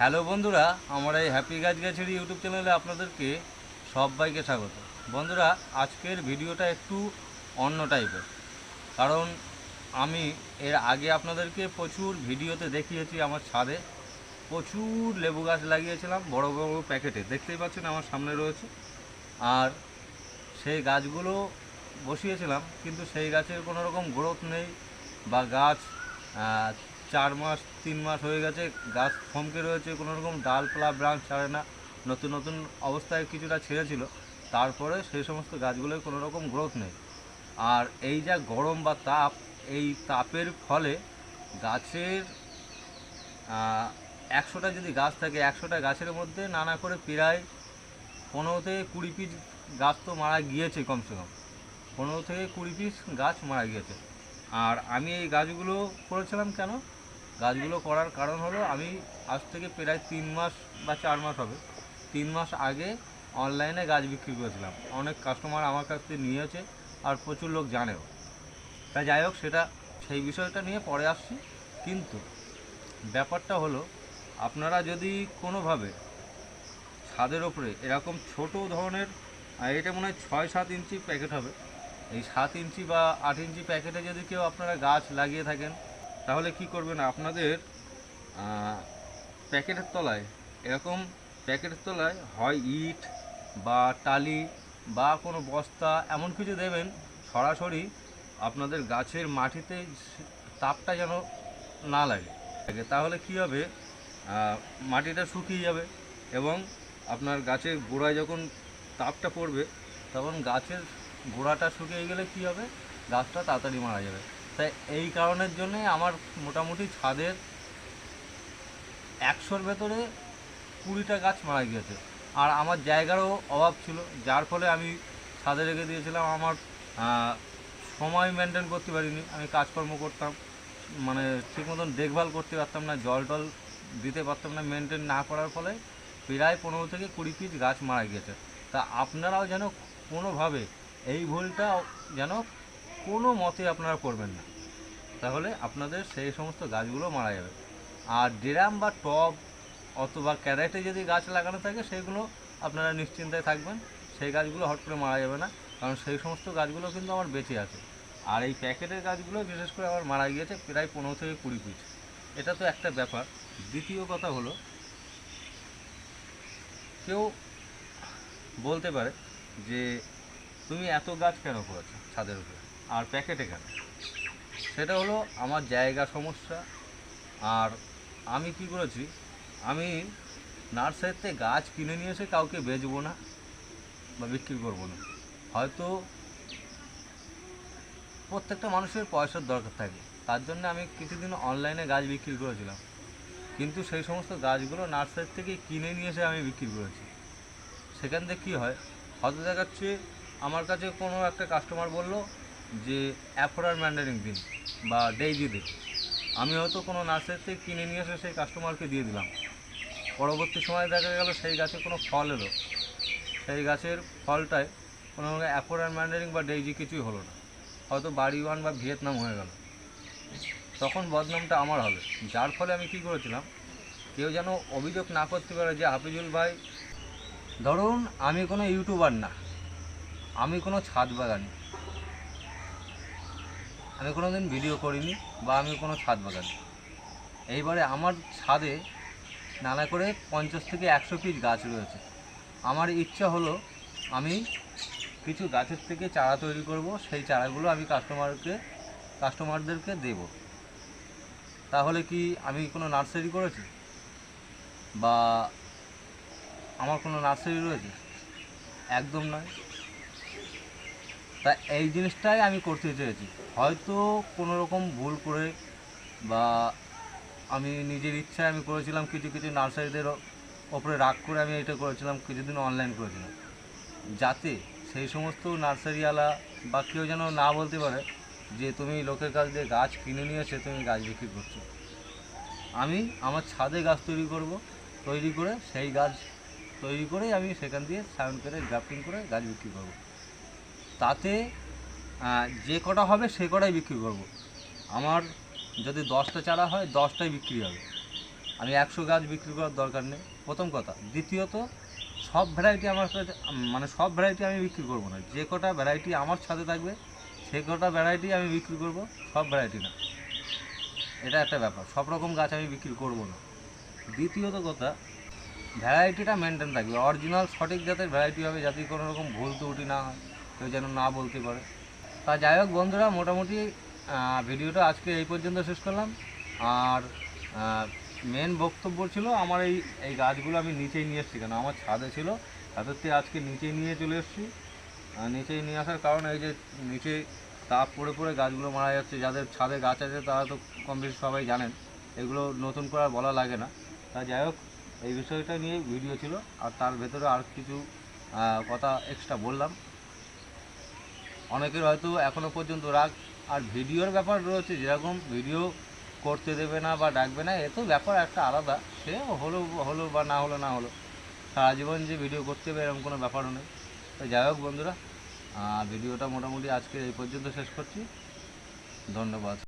Hello বন্ধুরা, আমার এই হ্যাপি গাছ গাছের ইউটিউব চ্যানেলে আপনাদেরকে সবাইকে স্বাগত। বন্ধুরা, আজকের ভিডিওটা একটু অন্য টাইপের কারণ আমি এর আগে আপনাদেরকে প্রচুর ভিডিওতে দেখিয়েছি আমার ছাদে। প্রচুর লেবু গাছ লাগিয়েছিলাম, বড় বড় প্যাকেটে। দেখতেই পাচ্ছেন আমার সামনে রয়েছে। আর সেই গাছগুলো বসিয়েছিলাম, কিন্তু সেই গাছের কোনো রকম গ্রোথ নেই বা গাছ চার মাস, তিন মাস হয়ে গেছে, গাছ থমকে রয়েছে, কোনো রকম ডালপালা ব্রাঞ্চ ছাড়ে না। নতুন নতুন অবস্থায় কিছুটা ছেড়েছিল। তারপরে সেই সমস্ত গাছগুলোর কোনো রকম গ্রোথ নেই। আর এই যা গরম বা তাপ, এই তাপের ফলে গাছের একশোটা যদি গাছ থাকে, একশোটা গাছের মধ্যে নানা করে প্রায় পনেরো থেকে কুড়ি পিস গাছ তো মারা গিয়েছে কমসে কম। পনেরো থেকে কুড়ি পিস গাছ মারা গিয়েছে। আর আমি এই গাছগুলো করেছিলাম কেন? গাছগুলো করার কারণ হলো আমি আজ থেকে প্রায় তিন মাস বা চার মাস হবে। তিন মাস আগে অনলাইনে গাছ বিক্রি করেছিলাম। অনেক কাস্টমার আমার কাছ থেকে নিয়েছে আর প্রচুর লোক জানেও। তা যাই হোক, সেটা, সেই বিষয়টা নিয়ে পরে আসছি। কিন্তু ব্যাপারটা হলো, আপনারা যদি কোনোভাবে ছাদের ওপরে এরকম ছোট ধরনের এটা মনে হয় ছয় সাত ইঞ্চি প্যাকেট হবে। এই সাত ইঞ্চি বা আট ইঞ্চি প্যাকেটে যদি কেউ আপনারা গাছ লাগিয়ে থাকেন তাহলে কি করবেন, আপনাদের প্যাকেটের তলায়, এরকম প্যাকেটের তলায় হয় ইট বা টালি বা কোনো বস্তা, এমন কিছু দেবেন, সরাসরি আপনাদের গাছের মাটিতে তাপটা যেন না লাগে। তাহলে কি হবে মাটিটা শুকিয়ে যাবে এবং আপনার গাছের গোড়ায় যখন তাপটা পড়বে, তখন গাছের গোড়াটা শুকিয়ে গেলে কি হবে, গাছটা তাড়াতাড়ি মারা যাবে তাই এই কারণের জন্যে আমার মোটামুটি ছাদের একশোর ভেতরে কুড়িটা গাছ মারা গিয়েছে। আর আমার জায়গারও অভাব ছিল, যার ফলে আমি ছাদে রেখে দিয়েছিলাম। আমার সময় মেনটেন করতে পারিনি। আমি কাজকর্ম করতাম মানে ঠিক মতন দেখভাল করতে পারতাম না, জল টল দিতে পারতাম না মেনটেন না করার ফলে প্রায় পনেরো থেকে কুড়ি পিস গাছ মারা গিয়েছে। তা আপনারাও যেন কোনোভাবে এই ভুলটা যেন কোনো মতে আপনারা করবেন না। তাহলে আপনাদের সেই সমস্ত গাছগুলো মারা যাবে। আর ড্রাম বা টব অথবা ক্যারেটে যদি গাছ লাগানো থাকে, সেগুলো আপনারা নিশ্চিন্তায় থাকবেন। সেই গাছগুলো হট করে মারা যাবে না। কারণ সেই সমস্ত গাছগুলো কিন্তু আমার বেঁচে আছে। আর এই প্যাকেটের গাছগুলো বিশেষ করে আমার মারা গিয়েছে প্রায় পনেরো থেকে কুড়ি পিস এটা তো একটা ব্যাপার। দ্বিতীয় কথা হলো, কেউ বলতে পারে যে, তুমি এত গাছ কেন করেছ ছাদের উপরে? আর প্যাকেটে কেন সেটা হলো আমার জায়গা সমস্যা। আর আমি কি করেছি? আমি নার্সারিতে গাছ কিনে নিয়ে এসে কাউকে বেচবো না বা বিক্রি করব না। হয়তো প্রত্যেকটা মানুষের পয়সার দরকার থাকে। তার জন্য আমি কিছুদিন অনলাইনে গাছ বিক্রি করেছিলাম। কিন্তু সেই সমস্ত গাছগুলো নার্সারি থেকে কিনে নিয়ে এসে আমি বিক্রি করেছি। সেখান থেকে কী হয়? হয়তো দেখাচ্ছে আমার কাছে কোনো একটা কাস্টমার বলল যে অ্যাফোরার ম্যান্ডারিং দিন বা ডেইজি দিন। আমি হয়তো কোনো নার্সারি থেকে কিনে নিয়ে এসে সেই কাস্টমারকে দিয়ে দিলাম। পরবর্তী সময় দেখা গেল সেই গাছে কোনো ফল এলো। সেই গাছের ফলটায় কোনো অ্যাফোরার ম্যান্ডারিং বা ডেইজি কিছুই হলো না। হয়তো বাড়ি ওয়ান বা ভিয়েতনাম হয়ে গেল। তখন বদনামটা আমার হবে। যার ফলে আমি কি করেছিলাম, কেউ যেন অভিযোগ না করতে পারে যে হাফিজুল ভাই, ধরুন আমি কোনো ইউটিউবার না, আমি কোনো ছাদ বাগানি। আমি কোনো দিন ভিডিও করিনি বা আমি কোনো ছাদ বাগানি। এইবারে আমার ছাদে নানা করে পঞ্চাশ থেকে একশো পিস গাছ রয়েছে। আমার ইচ্ছা হলো আমি কিছু গাছের থেকে চারা তৈরি করব, সেই চারাগুলো আমি কাস্টমারকে কাস্টমারদেরকে দেব। তাহলে কি আমি কোনো নার্সারি করেছি? বা আমার কোনো নার্সারি রয়েছে? একদম নয়। তা এই জিনিসটাই আমি করতে চেয়েছি। হয়তো কোনো রকম ভুল করে বা আমি নিজের ইচ্ছায় আমি করেছিলাম, কিছু কিছু নার্সারিদের ওপরে রাগ করে আমি এটা করেছিলাম, কিছুদিন অনলাইন করেছিলাম। যাতে সেই সমস্ত নার্সারিওয়ালা বা কেউ যেন না বলতে পারে যে, তুমি লোকের কাছ দিয়ে গাছ কিনে নিয়ে এসে তুমি গাছ বিক্রি করছ। আমি আমার ছাদে গাছ তৈরি করব, তৈরি করে সেই গাছ তৈরি করেই আমি সেখান দিয়ে সাউন্ড করে গ্রাফটিং করে গাছ বিক্রি করব। তাতে যে কটা হবে সে কটাই বিক্রি করব। আমার যদি দশটা চারা হয়, দশটাই বিক্রি হবে। আমি একশো গাছ বিক্রি করার দরকার নেই। প্রথম কথা। দ্বিতীয়ত, সব ভ্যারাইটি আমার কাছে মানে সব ভ্যারাইটি আমি বিক্রি করব না। যে কটা ভ্যারাইটি আমার সাথে থাকবে, সে কটা ভ্যারাইটি আমি বিক্রি করব, সব ভ্যারাইটি না। এটা একটা ব্যাপার। সব রকম গাছ আমি বিক্রি করব না। দ্বিতীয়ত কথা ভ্যারাইটিটা মেনটেন থাকবে। অরিজিনাল সঠিক জাতের ভ্যারাইটি হবে। যাতে কোনো রকম ভুল ত্রুটি না হয়। কেউ যেন না বলতে পারে। তা যাই হোক বন্ধুরা, মোটামুটি ভিডিওটা আজকে এই পর্যন্ত শেষ করলাম। আর মেন বক্তব্য ছিল আমার এই এই গাছগুলো আমি নিচেই নিয়ে এসেছি, কেন আমার ছাদে ছিল। ছাদের থেকে আজকে নিচেই নিয়ে চলে এসেছি। নিচেই নিয়ে আসার কারণ এই যে নিচে তাপ পড়ে পড়ে গাছগুলো মারা যাচ্ছে। যাদের ছাদে গাছ আছে তারা তো কম বেশি সবাই জানেন, এগুলো নতুন করে আর বলা লাগে না। তা যাই হোক, এই বিষয়টা নিয়ে ভিডিও ছিল। আর তার ভেতরে আর কিছু কথা এক্সট্রা বললাম। অনেকের হয়তো এখনও পর্যন্ত রাগ আর ভিডিওর ব্যাপার রয়েছে, যেরকম ভিডিও করতে দেবে না বা ডাকবে না, এ তো ব্যাপার একটা আলাদা। সে হলো হলো বা না হলো না হলো। সারা জীবন যে ভিডিও করতে হবে এরকম কোনো ব্যাপারও নেই। তো যাই হোক বন্ধুরা ভিডিওটা মোটামুটি আজকে এই পর্যন্ত শেষ করছি। ধন্যবাদ।